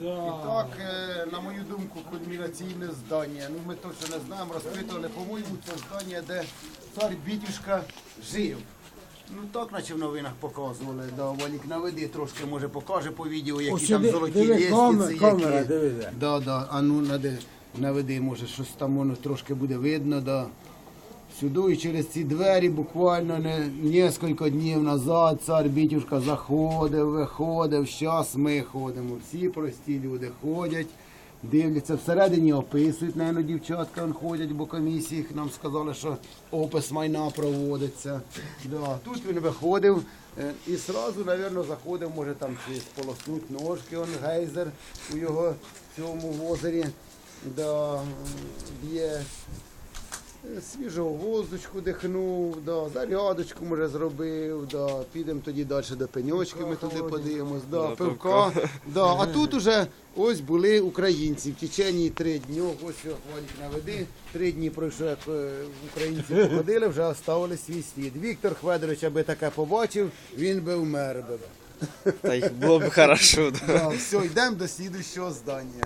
І так, е, на мою думку, кульмінаційне здання. Ну ми точно не знаємо, розпитували, по-моєму, це здання, де цар Бітюшка жив. Ну так, наче в новинах показували. Да, Валік наведи трошки, може покаже по відео, які Ось там сюди, золоті диви, лестниці. камера, які... камера, диви, де. Да, да. А ну наведи, може щось там воно трошки буде видно, да. Сюди через ці двері буквально не кілька днів назад цар Бітюшка заходив, виходив. Зараз ми ходимо. Всі прості люди ходять, дивляться всередині, описують, навіть дівчатка ходять, бо комісії нам сказали, що опис майна проводиться. Да. Тут він виходив е, і одразу, мабуть, заходив, може там чи сполоснуть ножки, он гейзер у його цьому озері. Да, є свіжого воздучку дихнув, да, зарядочку може зробив, да, підемо тоді далі до пеньочки, ми туди подивимось, да, пивка. Да, а тут уже ось були українці в течение три дні, ось його хвалить наведи, три дні пройшло, як е, українці походили, вже оставили свій слід. Віктор Хведорович, аби таке побачив, він би вмер би. Та й було б хорошо. Да. Да, все, йдемо до слідущого здання.